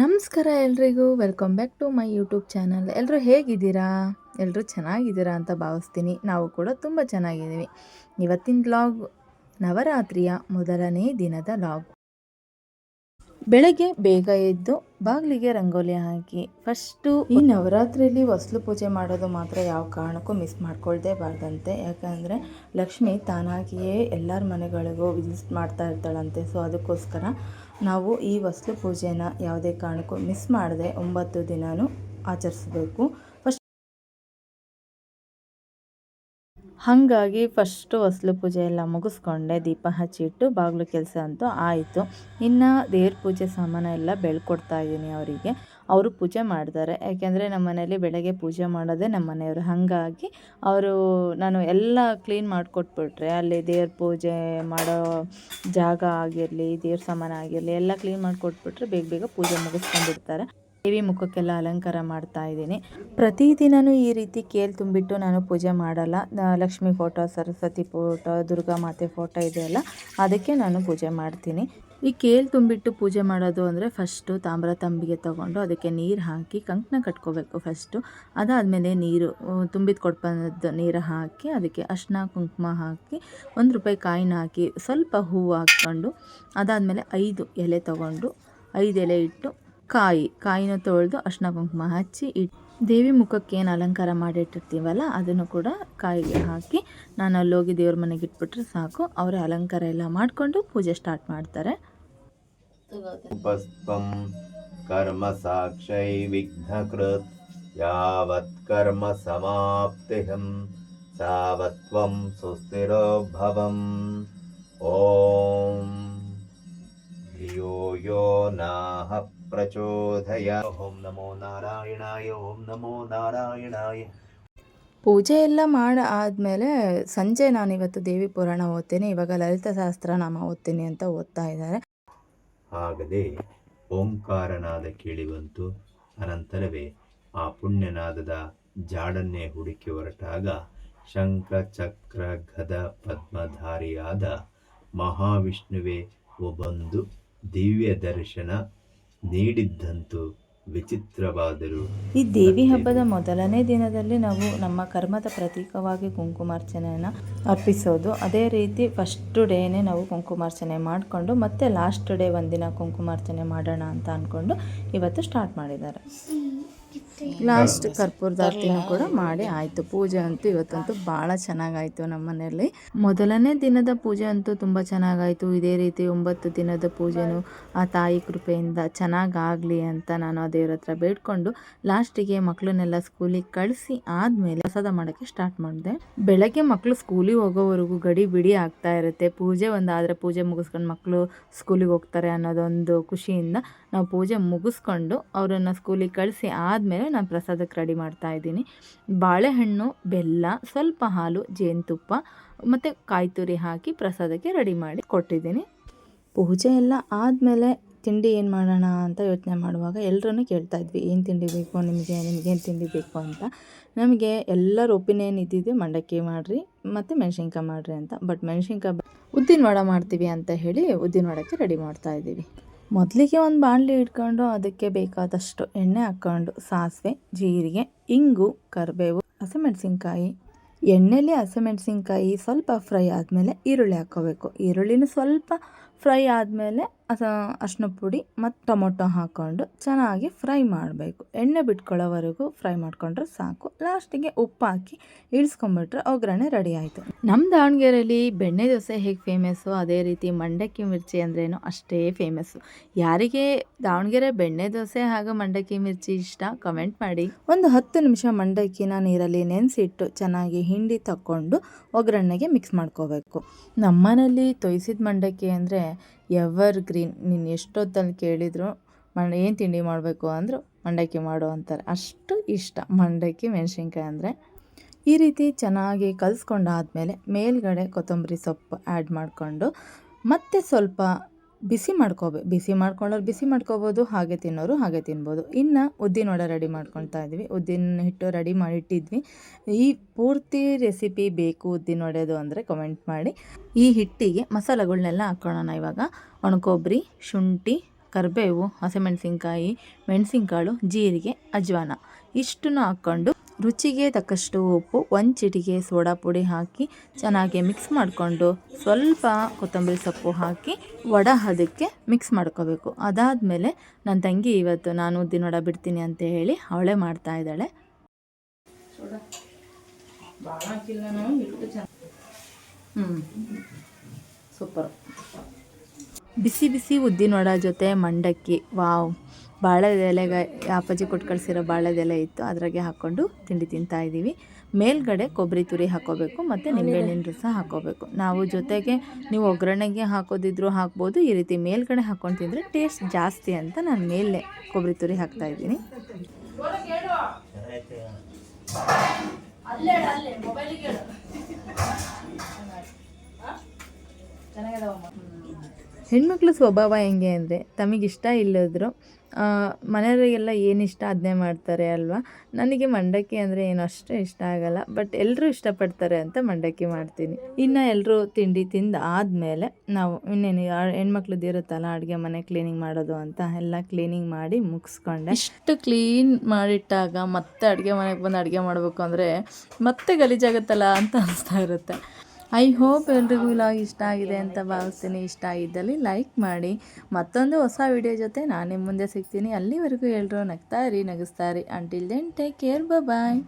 ನಮಸ್ಕಾರ ಎಲ್ರಿಗೂ. Welcome back to my YouTube channel ಎಲ್ಲರೂ ಹೇಗಿದ್ದೀರಾ? ಎಲ್ಲರೂ ಚೆನ್ನಾಗಿದ್ದೀರಾ ಅಂತ ಭಾವಿಸ್ತೀನಿ. ನಾವು ಕೂಡ ತುಂಬ ಚೆನ್ನಾಗಿದ್ದೀವಿ. ಇವತ್ತಿನ ಬ್ಲಾಗ್ ನವರಾತ್ರಿಯ ಮೊದಲನೇ ದಿನದ ಲಾಗ್ ಬೆಳಗ್ಗೆ ಬೇಗ ಎದ್ದು ಬಾಗಿಲಿಗೆ ರಂಗೋಲಿ ಹಾಕಿ ಫಸ್ಟು ಈ ನವರಾತ್ರಿಯಲ್ಲಿ ಹೊಸ್ಲು ಪೂಜೆ ಮಾಡೋದು ಮಾತ್ರ ಯಾವ ಕಾರಣಕ್ಕೂ ಮಿಸ್ ಮಾಡ್ಕೊಳ್ದೇ ಬಾರ್ದಂತೆ. ಯಾಕಂದರೆ ಲಕ್ಷ್ಮಿ ತಾನಾಗಿಯೇ ಎಲ್ಲರ ಮನೆಗಳಿಗೂ ವಿಸಿಟ್ ಮಾಡ್ತಾ ಇರ್ತಾಳಂತೆ. ಸೊ ಅದಕ್ಕೋಸ್ಕರ ನಾವು ಈ ಹೊಸ್ಲು ಪೂಜೆನ ಯಾವುದೇ ಕಾರಣಕ್ಕೂ ಮಿಸ್ ಮಾಡದೆ ಒಂಬತ್ತು ದಿನವೂ ಆಚರಿಸ್ಬೇಕು. ಹಾಗಾಗಿ ಫಸ್ಟು ಹೊಸ್ಲು ಪೂಜೆ ಎಲ್ಲ ಮುಗಿಸ್ಕೊಂಡೆ, ದೀಪ ಹಚ್ಚಿಟ್ಟು ಬಾಗಿಲು ಕೆಲಸ ಅಂತೂ ಆಯಿತು. ಇನ್ನು ದೇವ್ರ ಪೂಜೆ ಸಾಮಾನು ಎಲ್ಲ ಬೆಳ್ಕೊಡ್ತಾ ಇದ್ದೀನಿ ಅವರಿಗೆ. ಅವರು ಪೂಜೆ ಮಾಡ್ತಾರೆ. ಯಾಕೆಂದರೆ ನಮ್ಮ ಮನೇಲಿ ಬೆಳಗ್ಗೆ ಪೂಜೆ ಮಾಡೋದೇ ನಮ್ಮ ಮನೆಯವರು. ಹಾಗಾಗಿ ಅವರು ನಾನು ಎಲ್ಲ ಕ್ಲೀನ್ ಮಾಡಿಕೊಟ್ಬಿಟ್ರೆ, ಅಲ್ಲಿ ದೇವ್ರ ಪೂಜೆ ಮಾಡೋ ಜಾಗ ಆಗಿರಲಿ, ದೇವ್ರ ಸಾಮಾನು ಆಗಿರಲಿ ಎಲ್ಲ ಕ್ಲೀನ್ ಮಾಡಿಕೊಟ್ಬಿಟ್ರೆ ಬೇಗ ಬೇಗ ಪೂಜೆ ಮುಗಿಸ್ಕೊಂಡ್ಬಿಡ್ತಾರೆ. ದೇವಿ ಮುಖಕ್ಕೆಲ್ಲ ಅಲಂಕಾರ ಮಾಡ್ತಾ ಇದ್ದೀನಿ. ಪ್ರತಿದಿನವೂ ಈ ರೀತಿ ಕೇಲ್ ತುಂಬಿಟ್ಟು ನಾನು ಪೂಜೆ ಮಾಡಲ್ಲ. ಲಕ್ಷ್ಮಿ ಫೋಟೋ, ಸರಸ್ವತಿ ಫೋಟೋ, ದುರ್ಗಾ ಮಾತೆ ಫೋಟೋ ಇದೆಯಲ್ಲ, ಅದಕ್ಕೆ ನಾನು ಪೂಜೆ ಮಾಡ್ತೀನಿ. ಈ ಕೇಲ್ ತುಂಬಿಟ್ಟು ಪೂಜೆ ಮಾಡೋದು ಅಂದರೆ ಫಸ್ಟು ತಾಮ್ರ ತಂಬಿಗೆ ತೊಗೊಂಡು ಅದಕ್ಕೆ ನೀರು ಹಾಕಿ ಕಂಕಣ ಕಟ್ಕೋಬೇಕು ಫಸ್ಟು ಅದಾದಮೇಲೆ ನೀರು ತುಂಬಿದ ಕೊಡ್ಬಂದು ನೀರು ಹಾಕಿ ಅದಕ್ಕೆ ಅರ್ಶಿನ ಕುಂಕುಮ ಹಾಕಿ ಒಂದು ರೂಪಾಯಿ ಕಾಯಿನ ಹಾಕಿ ಸ್ವಲ್ಪ ಹೂವು ಹಾಕ್ಕೊಂಡು ಅದಾದಮೇಲೆ ಐದು ಎಲೆ ತೊಗೊಂಡು, ಐದು ಎಲೆ ಇಟ್ಟು ಕಾಯಿ, ಕಾಯಿನ ತೊಳೆದು ಅರ್ಶಿನ ಕುಂಕುಮ ಹಚ್ಚಿ ಇಟ್ಟು ದೇವಿ ಮುಖಕ್ಕೆ ಏನು ಅಲಂಕಾರ ಮಾಡಿಟ್ಟಿರ್ತೀವಲ್ಲ, ಅದನ್ನು ಕೂಡ ಕಾಯಿಗೆ ಹಾಕಿ ನಾನು ಅಲ್ಲೋಗಿ ದೇವ್ರ ಮನೆಗೆ ಇಟ್ಬಿಟ್ರೆ ಸಾಕು. ಅವರೇ ಅಲಂಕಾರ ಎಲ್ಲ ಮಾಡಿಕೊಂಡು ಪೂಜೆ ಸ್ಟಾರ್ಟ್ ಮಾಡ್ತಾರೆ. ಕರ್ಮ ಸಾಕ್ಷೈ ವಿಘ್ನಕೃತ್, ಯಾವತ್ ಕರ್ಮ ಸಮಾಪ್ತಿಹಂ, ಸಾವತ್ವಂ ಸುಸ್ಥಿರೋ ಭವಂ ಓಂ ಯೋ ನಾಹ ಪ್ರಚೋದಯ ಓಂ ನಮೋ ನಾರಾಯಣಾಯ ಓಂ ನಮೋ ನಾರಾಯಣಾಯ ಪೂಜೆ ಎಲ್ಲ ಮಾಡಿ ಆದಮೇಲೆ ಸಂಜೆ ನಾನಿವತ್ತು ದೇವಿ ಪುರಾಣ ಓದ್ತೇನೆ ಇವಾಗ ಲಲಿತ ನಾಮ ಓದ್ತೀನಿ ಅಂತ ಓದ್ತಾ ಇದ್ದಾರೆ. ಆಗದೆ ಓಂಕಾರನಾದ ಕೇಳಿ ಬಂತು ಅನಂತರವೇ ಆ ಪುಣ್ಯನಾದದ ಜಾಡನ್ನೇ ಹುಡುಕಿ ಹೊರಟಾಗ ಶಂಖ ಚಕ್ರ ಗದ ಪದ್ಮಧಾರಿಯಾದ ಮಹಾವಿಷ್ಣುವೆ ಒಬ್ಬಂದು ದಿವ್ಯ ದರ್ಶನ ನೀಡಿದ್ದಂತೂ ವಿಚಿತ್ರವಾದರು ಈ ದೇವಿ ಹಬ್ಬದ ಮೊದಲನೇ ದಿನದಲ್ಲಿ ನಾವು ನಮ್ಮ ಕರ್ಮದ ಪ್ರತೀಕವಾಗಿ ಕುಂಕುಮಾರ್ಚನೆಯನ್ನು ಅರ್ಪಿಸೋದು. ಅದೇ ರೀತಿ ಫಸ್ಟ್ ಡೇನೇ ನಾವು ಕುಂಕುಮಾರ್ಚನೆ ಮಾಡಿಕೊಂಡು ಮತ್ತೆ ಲಾಸ್ಟ್ ಡೇ ಒಂದಿನ ಕುಂಕುಮಾರ್ಚನೆ ಮಾಡೋಣ ಅಂತ ಅಂದ್ಕೊಂಡು ಇವತ್ತು ಸ್ಟಾರ್ಟ್ ಮಾಡಿದ್ದಾರೆ. ಲಾಸ್ಟ್ ಕರ್ಪೂರದಾರ್ತಿನೂ ಕೂಡ ಮಾಡಿ ಆಯಿತು. ಪೂಜೆ ಅಂತೂ ಇವತ್ತಂತೂ ಭಾಳ ಚೆನ್ನಾಗಾಯಿತು ನಮ್ಮ ಮನೆಯಲ್ಲಿ. ಮೊದಲನೇ ದಿನದ ಪೂಜೆ ಅಂತೂ ತುಂಬ ಚೆನ್ನಾಗಾಯಿತು. ಇದೇ ರೀತಿ ಒಂಬತ್ತು ದಿನದ ಪೂಜೆನೂ ಆ ತಾಯಿ ಕೃಪೆಯಿಂದ ಚೆನ್ನಾಗಾಗಲಿ ಅಂತ ನಾನು ಆ ದೇವ್ರ ಹತ್ರ ಬೇಡ್ಕೊಂಡು ಲಾಸ್ಟಿಗೆ ಮಕ್ಕಳನ್ನೆಲ್ಲ ಸ್ಕೂಲಿಗೆ ಕಳಿಸಿ ಆದಮೇಲೆ ಪ್ರಸಾದ ಮಾಡೋಕ್ಕೆ ಸ್ಟಾರ್ಟ್ ಮಾಡಿದೆ. ಬೆಳಗ್ಗೆ ಮಕ್ಕಳು ಸ್ಕೂಲಿಗೆ ಹೋಗೋವರೆಗೂ ಗಡಿ ಬಿಡಿ ಆಗ್ತಾ ಇರುತ್ತೆ. ಪೂಜೆ ಒಂದಾದರೆ ಪೂಜೆ ಮುಗಿಸ್ಕೊಂಡು ಮಕ್ಕಳು ಸ್ಕೂಲಿಗೆ ಹೋಗ್ತಾರೆ ಅನ್ನೋದೊಂದು ಖುಷಿಯಿಂದ ನಾವು ಪೂಜೆ ಮುಗಿಸ್ಕೊಂಡು ಅವರನ್ನು ಸ್ಕೂಲಿಗೆ ಕಳಿಸಿ ಆದಮೇಲೆ ನಾನು ಪ್ರಸಾದಕ್ಕೆ ರೆಡಿ ಮಾಡ್ತಾ ಇದ್ದೀನಿ. ಬಾಳೆಹಣ್ಣು, ಬೆಲ್ಲ, ಸ್ವಲ್ಪ ಹಾಲು, ಜೇನುತುಪ್ಪ, ಮತ್ತು ಕಾಯಿ ತುರಿ ಹಾಕಿ ಪ್ರಸಾದಕ್ಕೆ ರೆಡಿ ಮಾಡಿ ಕೊಟ್ಟಿದ್ದೀನಿ. ಪೂಜೆ ಎಲ್ಲ ಆದಮೇಲೆ ತಿಂಡಿ ಏನು ಮಾಡೋಣ ಅಂತ ಯೋಚನೆ ಮಾಡುವಾಗ ಎಲ್ಲರೂ ಕೇಳ್ತಾ ಇದ್ವಿ, ಏನು ತಿಂಡಿ ಬೇಕು ನಿಮಗೆ? ನಿಮಗೇನು ತಿಂಡಿ ಬೇಕು ಅಂತ? ನಮಗೆ ಎಲ್ಲರ ಒಪಿನಿಯನ್ ಇದ್ದಿದ್ದು ಮಂಡಕ್ಕಿ ಮಾಡಿರಿ, ಮತ್ತು ಮೆಣಸಿನ್ಕಾಯಿ ಮಾಡಿರಿ ಅಂತ. ಬಟ್ ಮೆಣಸಿನ್ಕಾಯಿ ಉದ್ದಿನ ವಡ ಮಾಡ್ತೀವಿ ಅಂತ ಹೇಳಿ ಉದ್ದಿನ ವಡಕ್ಕೆ ರೆಡಿ ಮಾಡ್ತಾ ಇದ್ದೀವಿ. ಮೊದಲಿಗೆ ಒಂದು ಬಾಣಲಿ ಇಟ್ಕೊಂಡು ಅದಕ್ಕೆ ಬೇಕಾದಷ್ಟು ಎಣ್ಣೆ ಹಾಕ್ಕೊಂಡು, ಸಾಸಿವೆ, ಜೀರಿಗೆ, ಇಂಗು, ಕರಿಬೇವು, ಹಸಿಮೆಣಸಿನ್ಕಾಯಿ. ಎಣ್ಣೆಲಿ ಹಸಿಮೆಣಸಿನ್ಕಾಯಿ ಸ್ವಲ್ಪ ಫ್ರೈ ಆದಮೇಲೆ ಈರುಳ್ಳಿ ಹಾಕ್ಕೋಬೇಕು ಈರುಳ್ಳಿನೂ ಸ್ವಲ್ಪ ಫ್ರೈ ಆದಮೇಲೆ ಅರ್ಶಿನ ಪುಡಿ ಮತ್ತು ಟೊಮೊಟೊ ಹಾಕ್ಕೊಂಡು ಚೆನ್ನಾಗಿ ಫ್ರೈ ಮಾಡಬೇಕು. ಎಣ್ಣೆ ಬಿಟ್ಕೊಳ್ಳೋವರೆಗೂ ಫ್ರೈ ಮಾಡಿಕೊಂಡ್ರೆ ಸಾಕು. ಲಾಸ್ಟಿಗೆ ಉಪ್ಪು ಹಾಕಿ ಇಳಿಸ್ಕೊಂಬಿಟ್ರೆ ಒಗ್ಗರಣೆ ರೆಡಿ ಆಯಿತು. ನಮ್ಮ ದಾವಣಗೆರೆಯಲ್ಲಿ ಬೆಣ್ಣೆ ದೋಸೆ ಹೇಗೆ ಫೇಮಸ್ಸು? ಅದೇ ರೀತಿ ಮಂಡಕ್ಕಿ ಮಿರ್ಚಿ ಅಂದ್ರೇನು ಅಷ್ಟೇ ಫೇಮಸ್ಸು. ಯಾರಿಗೆ ದಾವಣಗೆರೆ ಬೆಣ್ಣೆ ದೋಸೆ ಹಾಗೂ ಮಂಡಕ್ಕಿ ಮಿರ್ಚಿ ಇಷ್ಟ ಕಮೆಂಟ್ ಮಾಡಿ. ಒಂದು ಹತ್ತು ನಿಮಿಷ ಮಂಡಕ್ಕಿನ ನೀರಲ್ಲಿ ನೆನೆಸಿಟ್ಟು ಚೆನ್ನಾಗಿ ಹಿಂಡಿ ತಕ್ಕೊಂಡು ಒಗ್ಗರಣೆಗೆ ಮಿಕ್ಸ್ ಮಾಡ್ಕೋಬೇಕು. ನಮ್ಮನೇಲಿ ತೊಯ್ಸಿದ ಮಂಡಕ್ಕಿ ಅಂದರೆ ಎವರ್ ಗ್ರೀನ್ ನೀನು ಎಷ್ಟೊತ್ತಲ್ಲಿ ಕೇಳಿದ್ರು ಮಂಡ ಏನು ತಿಂಡಿ ಮಾಡಬೇಕು ಅಂದರು ಮಂಡಕ್ಕಿ ಮಾಡು ಅಂತಾರೆ. ಅಷ್ಟು ಇಷ್ಟ. ಮಂಡಕ್ಕಿ, ಮೆಣಸಿನ್ಕಾಯಿ ಅಂದರೆ ಈ ರೀತಿ ಚೆನ್ನಾಗಿ ಕಲಿಸ್ಕೊಂಡಾದ್ಮೇಲೆ ಮೇಲ್ಗಡೆ ಕೊತ್ತಂಬರಿ ಸೊಪ್ಪು ಆ್ಯಡ್ ಮಾಡಿಕೊಂಡು ಮತ್ತೆ ಸ್ವಲ್ಪ ಬಿಸಿ ಮಾಡ್ಕೋಬೇಕು ಬಿಸಿ ಮಾಡ್ಕೊಳ್ಳೋರು ಬಿಸಿ ಮಾಡ್ಕೋಬೋದು, ಹಾಗೆ ತಿನ್ನೋರು ಹಾಗೆ ತಿನ್ಬೋದು. ಇನ್ನು ಉದ್ದಿನ ವಡೆ ರೆಡಿ ಮಾಡ್ಕೊತಾ ಇದ್ವಿ. ಉದ್ದಿನ ಹಿಟ್ಟು ರೆಡಿ ಮಾಡಿ ಇಟ್ಟಿದ್ವಿ. ಈ ಪೂರ್ತಿ ರೆಸಿಪಿ ಬೇಕು ಉದ್ದಿನ ವಡೆದು ಅಂದರೆ ಕಮೆಂಟ್ ಮಾಡಿ. ಈ ಹಿಟ್ಟಿಗೆ ಮಸಾಲೆಗಳನ್ನೆಲ್ಲ ಹಾಕ್ಕೊಳ್ಳೋಣ ಇವಾಗ. ಒಣಕೊಬ್ಬರಿ ಶುಂಠಿ, ಕರಿಬೇವು, ಹಸಿಮೆಣಸಿನ್ಕಾಯಿ, ಮೆಣಸಿನ್ಕಾಳು, ಜೀರಿಗೆ, ಅಜ್ವಾನ. ಇಷ್ಟನ್ನು ಹಾಕ್ಕೊಂಡು ರುಚಿಗೆ ತಕ್ಕಷ್ಟು ಉಪ್ಪು ಒಂದು ಚಿಟಿಕೆ ಸೋಡಾ ಪುಡಿ ಹಾಕಿ ಚೆನ್ನಾಗಿ ಮಿಕ್ಸ್ ಮಾಡಿಕೊಂಡು ಸ್ವಲ್ಪ ಕೊತ್ತಂಬರಿ ಸೊಪ್ಪು ಹಾಕಿ ವಡ ಅದಕ್ಕೆ ಮಿಕ್ಸ್ ಮಾಡ್ಕೋಬೇಕು. ಅದಾದಮೇಲೆ ನನ್ನ ತಂಗಿ ಇವತ್ತು ನಾನು ಉದ್ದಿನ ವಡ ಬಿಡ್ತೀನಿ ಅಂತ ಹೇಳಿ ಅವಳೆ ಮಾಡ್ತಾ ಇದ್ದಾಳೆ. ಹ್ಞೂ ಸೂಪರ್. ಬಿಸಿ ಬಿಸಿ ಉದ್ದಿನ ವಡ ಜೊತೆ ಮಂಡಕ್ಕಿ ವಾವ್. ಬಾಳೆದೆಲೆಗೆ ಅಪ್ಪಾಜಿ ಕೊಟ್ಟು ಕಳಿಸಿರೋ ಬಾಳೆದೆಲೆ ಇತ್ತು ಅದ್ರಾಗೆ ಹಾಕ್ಕೊಂಡು ತಿಂಡಿ ತಿಂತಾ ಇದ್ದೀವಿ. ಮೇಲ್ಗಡೆ ಕೊಬ್ಬರಿ ತುರಿ ಹಾಕೋಬೇಕು ಮತ್ತು ನಿಂಬೆಹಣ್ಣಿನ ರಸ ಹಾಕೋಬೇಕು. ನಾವು ಜೊತೆಗೆ ನೀವು ಒಗ್ಗರಣೆಗೆ ಹಾಕೋದಿದ್ರು ಹಾಕ್ಬೋದು ಈ ರೀತಿ ಮೇಲ್ಗಡೆ ಹಾಕ್ಕೊಂಡು ತಿಂದರೆ ಟೇಸ್ಟ್ ಜಾಸ್ತಿ ಅಂತ ನಾನು ಮೇಲೆ ಕೊಬ್ಬರಿ ತುರಿ ಹಾಕ್ತಾ ಇದ್ದೀನಿ. ಹೆಣ್ಮಕ್ಳ ಸ್ವಭಾವ ಹೆಂಗೆ ಅಂದರೆ ತಮಗಿಷ್ಟ ಇಲ್ಲದ್ರು ಮನೆಯವರಿಗೆಲ್ಲ ಏನು ಇಷ್ಟ ಅದನ್ನೇ ಮಾಡ್ತಾರೆ ಅಲ್ವಾ? ನನಗೆ ಮಂಡಕ್ಕಿ ಅಂದರೆ ಏನು ಅಷ್ಟು ಇಷ್ಟ ಆಗಲ್ಲ ಬಟ್ ಎಲ್ಲರೂ ಇಷ್ಟಪಡ್ತಾರೆ ಅಂತ ಮಂಡಕ್ಕಿ ಮಾಡ್ತೀನಿ. ಇನ್ನು ಎಲ್ಲರೂ ತಿಂಡಿ ತಿಂದು ಆದಮೇಲೆ ನಾವು ಇನ್ನೇನು ಹೆಣ್ಮಕ್ಳದ್ದು ಇರುತ್ತಲ್ಲ ಅಡುಗೆ, ಮನೆ ಕ್ಲೀನಿಂಗ್ ಮಾಡೋದು ಅಂತ ಎಲ್ಲ ಕ್ಲೀನಿಂಗ್ ಮಾಡಿ ಮುಗಿಸ್ಕೊಂಡೆ. ಇಷ್ಟು ಕ್ಲೀನ್ ಮಾಡಿಟ್ಟಾಗ ಮತ್ತೆ ಅಡುಗೆ ಮನೆಗೆ ಬಂದು ಅಡುಗೆ ಮಾಡಬೇಕು ಅಂದರೆ ಮತ್ತೆ ಗಲೀಜಾಗುತ್ತಲ್ಲ ಅಂತ ಅನಿಸ್ತಾ ಇರುತ್ತೆ. ಐ ಹೋಪ್ ಎಲ್ರಿಗೂ ವ್ಲಾಗ್ ಇಷ್ಟ ಆಗಿದೆ ಅಂತ ಭಾವಿಸ್ತೀನಿ. ಇಷ್ಟ ಆಗಿದ್ದಲ್ಲಿ ಲೈಕ್ ಮಾಡಿ. ಮತ್ತೊಂದು ಹೊಸ ವಿಡಿಯೋ ಜೊತೆ ನಾನು ನಿಮ್ಮ ಮುಂದೆ ಸಿಗ್ತೀನಿ. ಅಲ್ಲಿವರೆಗೂ ಎಲ್ಲರೂ ನಗ್ತಾ ಇರಿ, ನಗಿಸ್ತಾ ಇರಿ. Until then take care bye